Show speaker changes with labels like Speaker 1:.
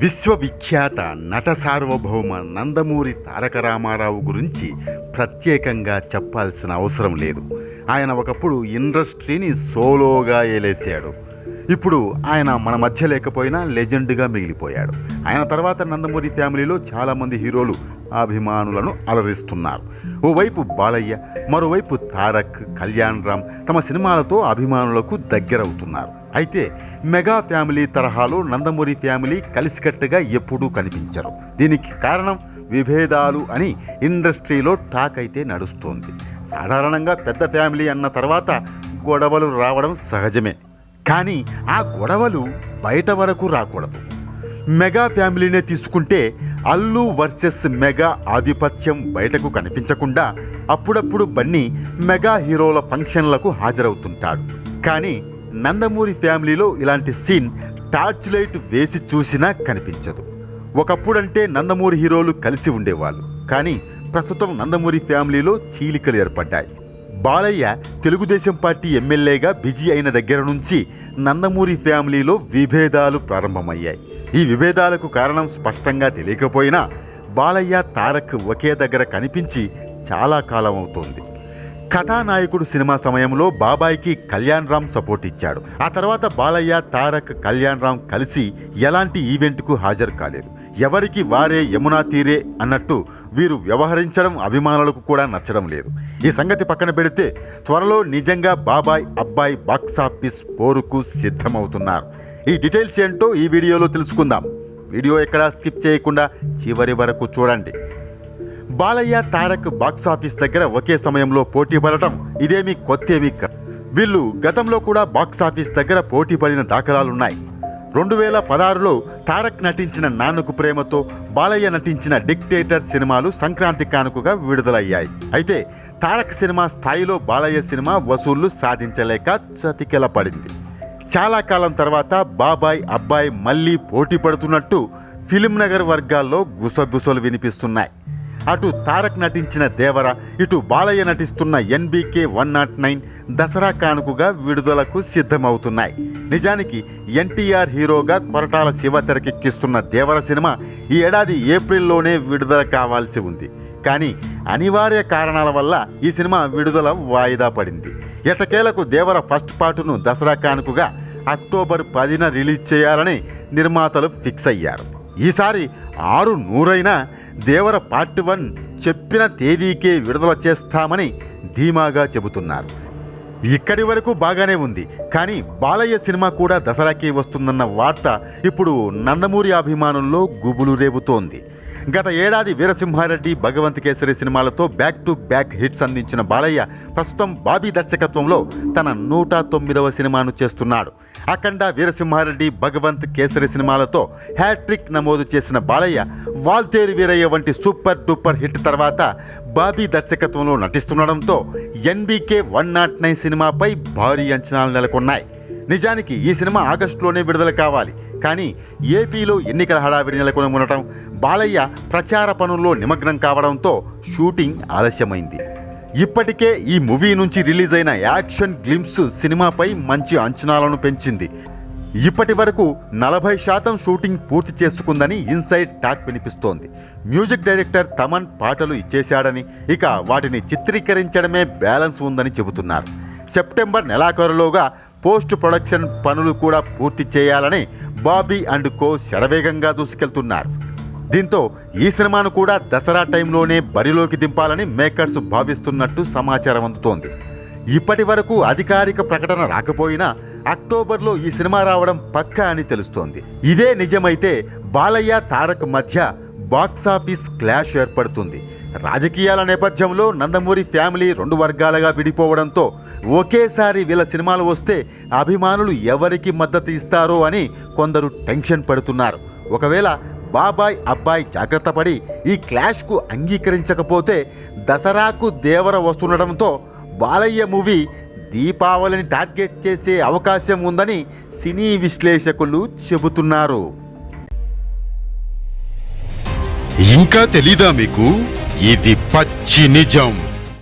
Speaker 1: విశ్వవిఖ్యాత నట సార్వభౌమ నందమూరి తారక రామారావు గురించి ప్రత్యేకంగా చెప్పాల్సిన అవసరం లేదు. ఆయన ఒకప్పుడు ఇండస్ట్రీని సోలోగా ఏలేశాడు. ఇప్పుడు ఆయన మన మధ్య లేకపోయినా లెజెండ్గా మిగిలిపోయాడు. ఆయన తర్వాత నందమూరి ఫ్యామిలీలో చాలామంది హీరోలు అభిమానులను అలరిస్తున్నారు. ఓవైపు బాలయ్య మరోవైపు తారక్ కళ్యాణ్ రామ్ తమ సినిమాలతో అభిమానులకు దగ్గరవుతున్నారు. అయితే మెగా ఫ్యామిలీ తరహాలో నందమూరి ఫ్యామిలీ కలిసికట్టుగా ఎప్పుడూ కనిపించరు. దీనికి కారణం విభేదాలు అని ఇండస్ట్రీలో టాక్ అయితే నడుస్తోంది. సాధారణంగా పెద్ద ఫ్యామిలీ అన్న తర్వాత గొడవలు రావడం సహజమే. కానీ ఆ గొడవలు బయట వరకు రాకూడదు. మెగా ఫ్యామిలీనే తీసుకుంటే అల్లు వర్సెస్ మెగా ఆధిపత్యం బయటకు కనిపించకుండా అప్పుడప్పుడు బన్నీ మెగా హీరోల ఫంక్షన్లకు హాజరవుతుంటాడు. కానీ నందమూరి ఫ్యామిలీలో ఇలాంటి సీన్ టార్చ్ లైట్ వేసి చూసినా కనిపించదు. ఒకప్పుడంటే నందమూరి హీరోలు కలిసి ఉండేవాళ్ళు కానీ ప్రస్తుతం నందమూరి ఫ్యామిలీలో చీలికలు ఏర్పడ్డాయి. బాలయ్య తెలుగుదేశం పార్టీ ఎమ్మెల్యేగా బిజీ అయిన దగ్గర నుంచి నందమూరి ఫ్యామిలీలో విభేదాలు ప్రారంభమయ్యాయి. ఈ విభేదాలకు కారణం స్పష్టంగా తెలియకపోయినా బాలయ్య తారక్ ఒకే దగ్గర కనిపించి చాలా కాలం అవుతోంది. కథానాయకుడు సినిమా సమయంలో బాబాయ్కి కళ్యాణ్ రామ్ సపోర్ట్ ఇచ్చాడు. ఆ తర్వాత బాలయ్య తారక్ కళ్యాణ్ రామ్ కలిసి ఎలాంటి ఈవెంట్కు హాజరు కాలేదు. ఎవరికి వారే యమునా తీరే అన్నట్టు వీరు వ్యవహరించడం అభిమానులకు కూడా నచ్చడం లేదు. ఈ సంగతి పక్కన పెడితే త్వరలో నిజంగా బాబాయ్ అబ్బాయి బాక్సాఫీస్ పోరుకు సిద్ధమవుతున్నారు. ఈ డీటెయిల్స్ ఏంటో ఈ వీడియోలో తెలుసుకుందాం. వీడియో ఎక్కడా స్కిప్ చేయకుండా చివరి వరకు చూడండి. బాలయ్య తారక్ బాక్సాఫీస్ దగ్గర ఒకే సమయంలో పోటీ పడటం ఇదేమీ కొత్తేమీ వీళ్ళు గతంలో కూడా బాక్సాఫీస్ దగ్గర పోటీ పడిన దాఖలాలున్నాయి. రెండు వేల పదహారులో తారక్ నటించిన నాన్నకు ప్రేమతో బాలయ్య నటించిన డిక్టేటర్ సినిమాలు సంక్రాంతి కానుకగా విడుదలయ్యాయి. అయితే తారక్ సినిమా స్థాయిలో బాలయ్య సినిమా వసూళ్ళు సాధించలేక చతికెల పడింది. చాలా కాలం తర్వాత బాబాయ్ అబ్బాయి మళ్ళీ పోటీ పడుతున్నట్టు ఫిలిం నగర్ వర్గాల్లో గుసగుసలు వినిపిస్తున్నాయి. అటు తారక్ నటించిన దేవర ఇటు బాలయ్య నటిస్తున్న NBK one nought nine Dasara కానుకగా విడుదలకు సిద్ధమవుతున్నాయి. నిజానికి ఎన్టీఆర్ హీరోగా కొరటాల శివ తెరకెక్కిస్తున్న దేవర సినిమా ఈ ఏడాది ఏప్రిల్లోనే విడుదల కావాల్సి ఉంది. కానీ అనివార్య కారణాల వల్ల ఈ సినిమా విడుదల వాయిదా పడింది. ఎటకేలకు దేవర ఫస్ట్ పార్టును దసరా కానుకగా అక్టోబర్ పదిన రిలీజ్ చేయాలని నిర్మాతలు ఫిక్స్ అయ్యారు. ఈసారి ఆరు నూరైన దేవర పార్ట్ వన్ చెప్పిన తేదీకే విడుదల చేస్తామని ధీమాగా చెబుతున్నారు. ఇక్కడి వరకు బాగానే ఉంది కానీ బాలయ్య సినిమా కూడా దసరాకి వస్తుందన్న వార్త ఇప్పుడు నందమూరి అభిమానుల్లో గుబులు రేపుతోంది. గత ఏడాది వీరసింహారెడ్డి భగవంత్ కేసరి సినిమాలతో బ్యాక్ టు బ్యాక్ హిట్స్ అందించిన బాలయ్య ప్రస్తుతం బాబీ దర్శకత్వంలో తన నూట తొమ్మిదవ సినిమాను చేస్తున్నాడు. అఖండ వీరసింహారెడ్డి భగవంత్ కేసరి సినిమాలతో హ్యాట్రిక్ నమోదు చేసిన బాలయ్య వాల్తేరు వీరయ్య వంటి సూపర్ డూపర్ హిట్ తర్వాత బాబీ దర్శకత్వంలో నటిస్తుండడంతో ఎన్బీకే వన్ నాట్ నైన్ సినిమాపై భారీ అంచనాలు నెలకొన్నాయి. నిజానికి ఈ సినిమా ఆగస్టులోనే విడుదల కావాలి. కానీ ఏపీలో ఎన్నికల హడావిడి నెలకొని ఉండటం బాలయ్య ప్రచార పనుల్లో నిమగ్నం కావడంతో షూటింగ్ ఆలస్యమైంది. ఇప్పటికే ఈ మూవీ నుంచి రిలీజ్ అయిన యాక్షన్ గ్లిమ్స్ సినిమాపై మంచి అంచనాలను పెంచింది. ఇప్పటి వరకు నలభై శాతం షూటింగ్ పూర్తి చేసుకుందని ఇన్సైడ్ టాక్ వినిపిస్తోంది. మ్యూజిక్ డైరెక్టర్ తమన్ పాటలు ఇచ్చేశాడని ఇక వాటిని చిత్రీకరించడమే బ్యాలెన్స్ ఉందని చెబుతున్నారు. సెప్టెంబర్ నెలాఖరులోగా పోస్ట్ ప్రొడక్షన్ పనులు కూడా పూర్తి చేయాలని బాబీ అండ్ కో శరవేగంగా దూసుకెళ్తున్నారు. దీంతో ఈ సినిమాను కూడా దసరా టైంలోనే బరిలోకి దింపాలని మేకర్స్ భావిస్తున్నట్టు సమాచారం అందుతోంది. ఇప్పటి వరకు అధికారిక ప్రకటన రాకపోయినా అక్టోబర్లో ఈ సినిమా రావడం పక్కా అని తెలుస్తోంది. ఇదే నిజమైతే బాలయ్య తారక్ మధ్య బాక్సాఫీస్ క్లాష్ ఏర్పడుతుంది. రాజకీయాల నేపథ్యంలో నందమూరి ఫ్యామిలీ రెండు వర్గాలుగా విడిపోవడంతో ఒకేసారి వీళ్ళ సినిమాలు వస్తే అభిమానులు ఎవరికి మద్దతు ఇస్తారో అని కొందరు టెన్షన్ పడుతున్నారు. ఒకవేళ బాబాయ్ అబ్బాయి జాగ్రత్త పడి ఈ క్లాష్కు అంగీకరించకపోతే దసరాకు దేవర వస్తుండటంతో బాలయ్య మూవీ దీపావళిని టార్గెట్ చేసే అవకాశం ఉందని సినీ విశ్లేషకులు చెబుతున్నారు. ఇంకా తెలీదా మీకు? ఇది పచ్చి నిజం.